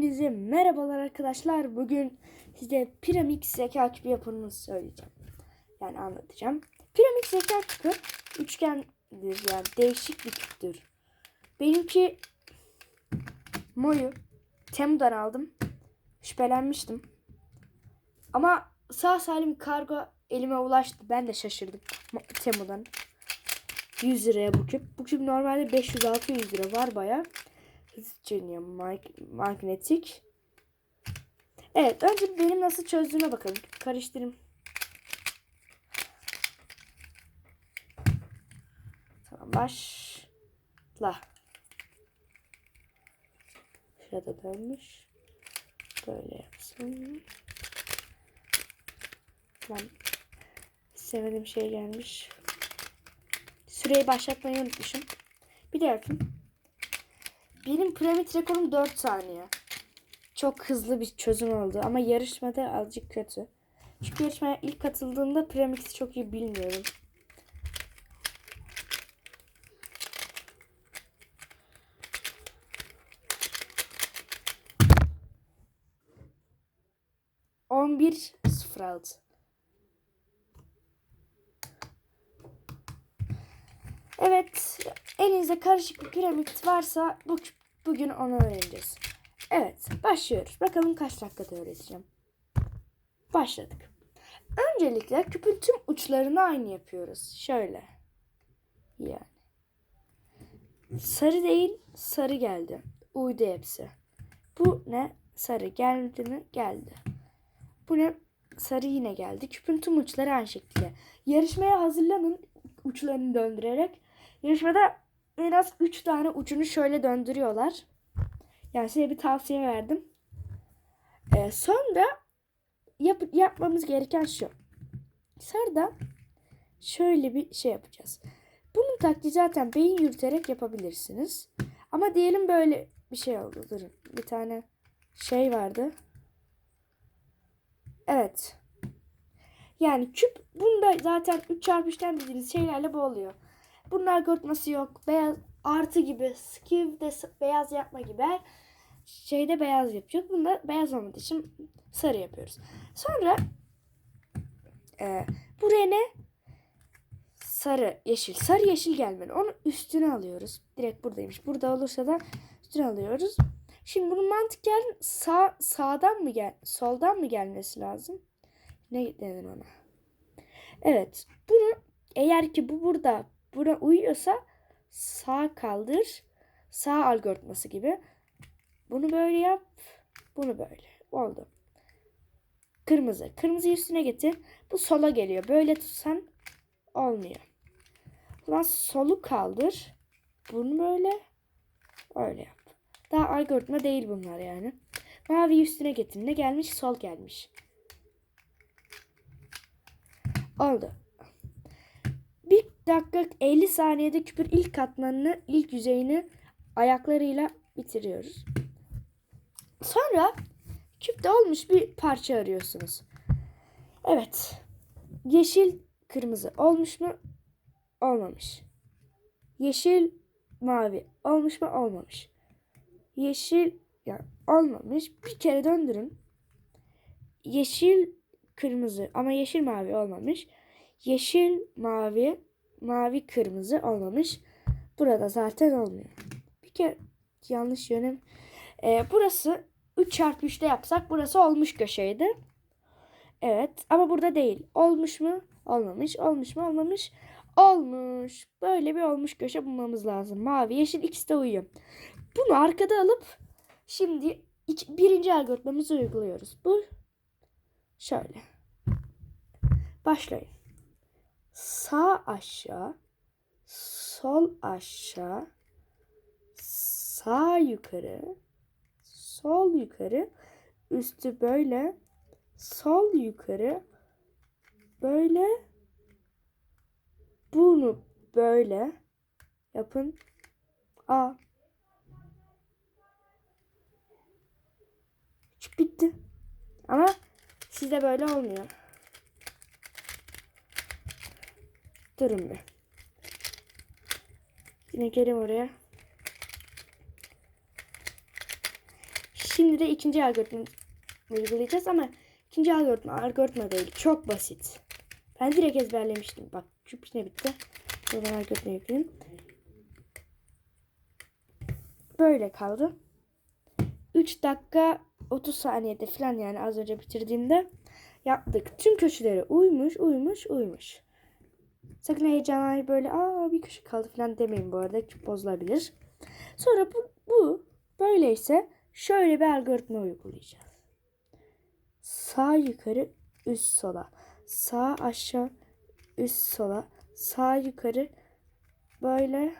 Hepinize merhabalar arkadaşlar. Bugün size piramit zeka küpü yapımını söyleyeceğim. Yani anlatacağım. Piramit zeka küpü üçgendir yani değişik bir küptür. Benimki Mo'yu Temu'dan aldım. Şüphelenmiştim. Ama sağ salim kargo elime ulaştı. Ben de şaşırdım. Temu'dan. 100 liraya bu küp. Bu küp normalde 500-600 lira var baya. Hızlıca magnetik. Evet önce benim nasıl çözdüğüme bakalım. Karıştırayım. Tamam başla. Şurada dönmüş. Böyle yapsın. Tamam. Sevmediğim şey gelmiş. Süreyi başlatmayı unutmuşum. Bir de yapayım. Benim piramit rekorum 4 saniye. Çok hızlı bir çözüm oldu ama yarışmada azıcık kötü. Çünkü yarışmaya ilk katıldığımda piramidi çok iyi bilmiyorum. On bir sıfır altı. Evet, elinizde karışık bir piramit varsa bu, bugün onu öğreneceğiz. Evet, başlıyoruz. Bakalım kaç dakikada öğreteceğim. Başladık. Öncelikle küpün tüm uçlarını aynı yapıyoruz. Şöyle. Yani. Sarı değil, sarı geldi. Uydu hepsi. Bu ne? Sarı geldi mi? Geldi. Bu ne? Sarı yine geldi. Küpün tüm uçları aynı şekilde. Yarışmaya hazırlanın uçlarını döndürerek. Yarışmada en az 3 tane ucunu şöyle döndürüyorlar. Yani size bir tavsiye verdim. Ee, sonra yap, yapmamız gereken şu. Sarıda şöyle bir şey yapacağız. Bunun taktiği zaten beyin yürüterek yapabilirsiniz. Ama diyelim böyle bir şey oldu. Durun. Bir tane şey vardı. Evet. Yani küp bunda zaten 3 çarpı 3'ten dediğiniz şeylerle bu oluyor. Bunun algoritması yok. Beyaz artı gibi skiv'de beyaz yapma gibi her şeyde beyaz yapıyor. Bunda beyaz olmadığı için sarı yapıyoruz. Sonra e, buraya ne? Sarı, yeşil. Sarı yeşil gelmeli. Onu üstüne alıyoruz. Direkt buradaymış. Burada olursa da üstüne alıyoruz. Şimdi bunun mantık gel sağ sağdan mı gel soldan mı gelmesi lazım? Ne denir ona? Evet. Bunu eğer ki bu burada buna uyuyorsa sağ kaldır. Sağ algoritması gibi. Bunu böyle yap. Bunu böyle. Oldu. Kırmızı. Kırmızıyı üstüne getir. Bu sola geliyor. Böyle tutsan olmuyor. Zaman solu kaldır. Bunu böyle. Öyle yap. Daha algoritma değil bunlar yani. Mavi üstüne getir. Ne gelmiş? Sol gelmiş. Oldu. Dakika 50 saniyede küpün ilk katmanını, ilk yüzeyini ayaklarıyla bitiriyoruz. Sonra küpte olmuş bir parça arıyorsunuz. Evet. Yeşil, kırmızı olmuş mu? Olmamış. Yeşil, mavi olmuş mu? Olmamış. Yeşil, yani olmamış. Bir kere döndürün. Yeşil, kırmızı ama yeşil mavi olmamış. Yeşil mavi mavi kırmızı olmamış. Burada zaten olmuyor. Bir kere yanlış yönem. Ee, burası 3 çarpı 3'te yapsak burası olmuş köşeydi. Evet ama burada değil. Olmuş mu? Olmamış. Olmuş mu? Olmamış. Olmuş. Böyle bir olmuş köşe bulmamız lazım. Mavi, yeşil ikisi de uyuyor. Bunu arkada alıp şimdi iki, birinci algoritmamızı uyguluyoruz. Bu şöyle. Başlayın. Sağ aşağı, sol aşağı, sağ yukarı, sol yukarı, üstü böyle, sol yukarı, böyle, bunu böyle yapın. A. Bitti. Ama sizde böyle olmuyor. Durun bir. Yine gelin oraya. Şimdi de ikinci algoritmayı uygulayacağız ama ikinci algoritma algoritma değil. Çok basit. Ben direkt ezberlemiştim. Bak küp yine bitti. Buradan algoritma yükleyeyim. Böyle kaldı. 3 dakika 30 saniyede falan yani az önce bitirdiğimde yaptık. Tüm köşeleri uymuş, uymuş, uymuş. Sakın heyecanlanıp böyle aa bir köşe kaldı falan demeyin bu arada. Küp bozulabilir. Sonra bu, bu böyleyse şöyle bir algoritma uygulayacağız. Sağ yukarı üst sola. Sağ aşağı üst sola. Sağ yukarı böyle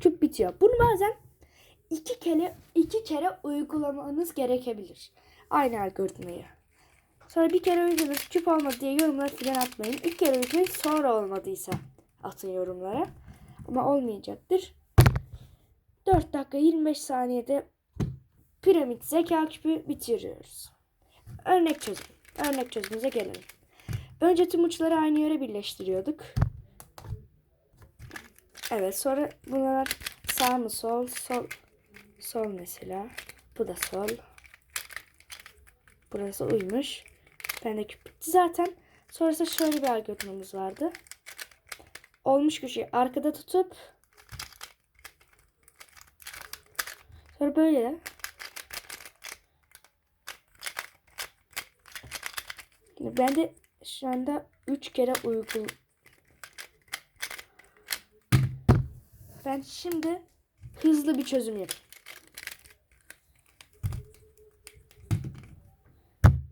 küp bitiyor. Bunu bazen iki kere iki kere uygulamanız gerekebilir. Aynı algoritmayı. Sonra bir kere uyguladınız küp olmadı diye yorumlara filan atmayın. İlk kere uygulayın sonra olmadıysa atın yorumlara. Ama olmayacaktır. 4 dakika 25 saniyede piramit zeka küpü bitiriyoruz. Örnek çözüm. Örnek çözümüze gelelim. Önce tüm uçları aynı yere birleştiriyorduk. Evet sonra bunlar sağ mı sol sol sol mesela. Bu da sol. Burası uymuş. De küp bitti zaten. Sonrasında şöyle bir algoritmamız vardı. Olmuş köşeyi arkada tutup sonra böyle ben de şu anda 3 kere uygul Ben şimdi hızlı bir çözüm yapayım.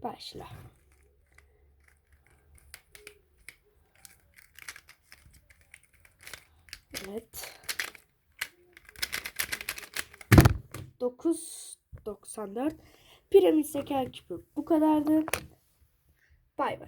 Başla. Evet. 9.94 Piramit zeka küpü bu kadardı. Bay bay.